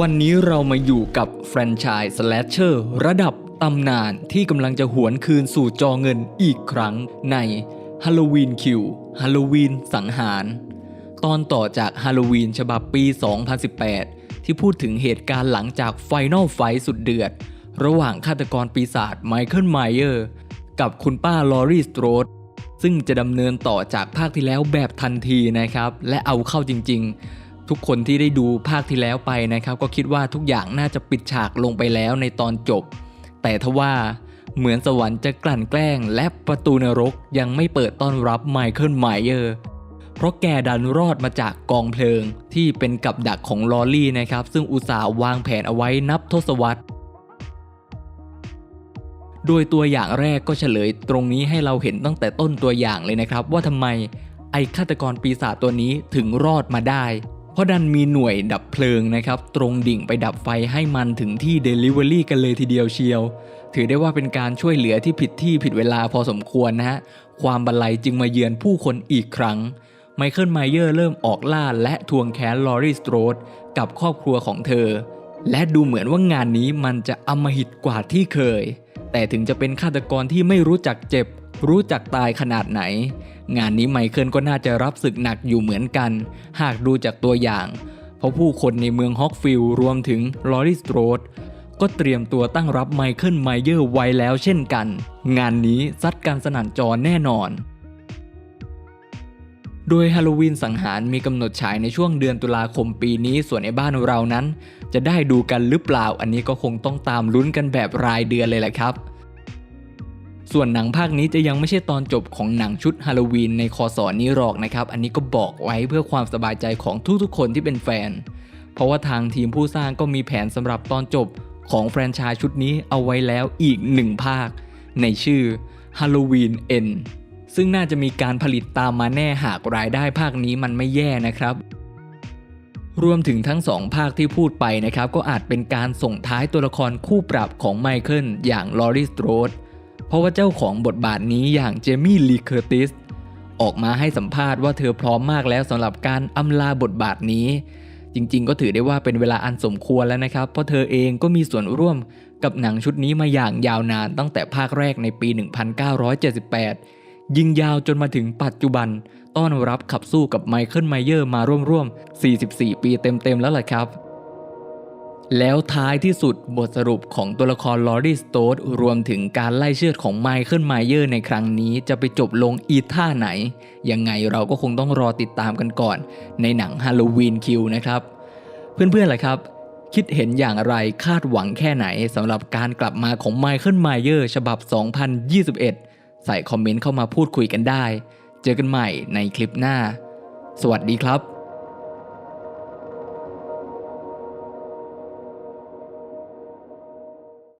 วันนี้เรามาอยู่กับแฟรนไชส์สแลชเชอร์ระดับตำนานที่กำลังจะหวนคืนสู่จอเงินอีกครั้งใน Halloween Q Halloween สังหาร ตอนต่อจาก Halloween ฉบับปี 2018 ที่พูดถึงเหตุการณ์หลังจาก Final Fight สุดเดือด ระหว่างฆาตกรปีศาจไมเคิลไมเออร์กับคุณป้าลอรีสโตรดซึ่งจะดำเนินต่อจากภาคที่แล้วแบบทันทีนะครับ และเอาเข้าจริง ๆ ทุกคนที่ได้ดูภาคที่แล้วไปนะครับ ก็คิดว่าทุกอย่างน่าจะปิดฉากลงไปแล้วในตอนจบ แต่ทว่าเหมือนสวรรค์จะกลั่นแกล้ง และประตูนรกยังไม่เปิดต้อนรับไมเคิลไมเออร์เพราะแกดันรอดมาจากกองเพลิง ที่เป็นกับดักของลอรี่นะครับ ซึ่งอุตส่าห์วางแผนเอาไว้นับทศวรรษโดยตัวอย่างแรกก็เฉลยตรงนี้ให้เราเห็นตั้งแต่ต้นตัวอย่างเลยนะครับ ว่าทำไมไอ้ฆาตกรปีศาจตัวนี้ถึงรอดมาได้ เพราะดันมีหน่วยดับเพลิงนะครับ ตรงดิ่งไปดับไฟให้มันถึงที่ Delivery กันเลยทีเดียวเชียว ถือได้ว่าเป็นการช่วยเหลือที่ผิดที่ผิดเวลาพอสมควรนะฮะ ความบันไลจึงมาเยือนผู้คนอีกครั้ง ไมเคิลไมเยอร์เริ่มออกล่าและทวงแค้นลอรีสโตรดกับครอบครัวของเธอ และดูเหมือนว่างานนี้มันจะอำมหิตกว่าที่เคย แต่ถึงจะเป็นฆาตกรที่ไม่รู้จักเจ็บ รู้จักตายขนาดไหน งานนี้ไมเคิลก็น่าจะรับศึกหนักอยู่เหมือนกัน หากดูจากตัวอย่าง เพราะผู้คนในเมืองฮอกฟิลด์รวมถึงลอรีสโตรดก็เตรียมตัวตั้งรับไมเคิลไมเยอร์ไว้แล้วเช่นกัน งานนี้ซัดการสนั่นจอแน่นอน โดยฮาโลวีนสังหารมีกำหนดฉายในช่วงเดือนตุลาคมปีนี้ส่วนในบ้านเรานั้น จะได้ดูกันหรือเปล่าอันนี้ก็คงต้องตามลุ้นกันแบบรายเดือนเลยแหละครับ ส่วนหนังภาคนี้จะยังไม่ใช่ตอนจบของหนังชุดฮาโลวีนในคอสอนนี้หรอกนะครับ อันนี้ก็บอกไว้เพื่อความสบายใจของทุกๆคนที่เป็นแฟน เพราะว่าทางทีมผู้สร้างก็มีแผนสำหรับตอนจบของแฟรนไชส์ชุดนี้เอาไว้แล้วอีกหนึ่งภาค ในชื่อ Halloween N ซึ่งน่าจะมีการผลิตตามมาแน่หากรายได้ภาคนี้มันไม่แย่นะครับรวมถึงทั้งสองภาคที่พูดไปนะครับ ก็อาจเป็นการส่งท้ายตัวละครคู่ปรับของไมเคิลอย่างลอรีสโตรด เพราะว่าเจ้าของบทบาทนี้อย่างเจมี่ลีเคอร์ติสออกมาให้สัมภาษณ์ว่าเธอพร้อมมากแล้วสำหรับการอำลาบทบาทนี้ จริงๆ ก็ถือได้ว่าเป็นเวลาอันสมควรแล้วนะครับ เพราะเธอเองก็มีส่วนร่วมกับหนังชุดนี้มาอย่างยาวนานตั้งแต่ภาคแรกในปี 1978 ยิงยาวจนมาถึงปัจจุบัน ต้อนรับขับสู้กับไมเคิลไมเยอร์มาร่วมๆ44 ปีเต็มๆแล้วล่ะครับ แล้วท้ายที่สุดบทสรุปของตัวละครลอรีสโตดรวมถึงการไล่เชือดของไมเคิลไมเยอร์ในครั้งนี้จะไปจบลงอีท่าไหน ยังไงเราก็คงต้องรอติดตามกันก่อน ในหนังฮาโลวีนคิวนะครับ เพื่อนๆล่ะครับ คิดเห็นอย่างไรคาดหวังแค่ไหนสำหรับการกลับมาของไมเคิลไมเยอร์ฉบับ 2021 ใส่คอมเมนต์เข้ามาพูดคุยกันได้ เจอกันใหม่ในคลิปหน้า สวัสดีครับ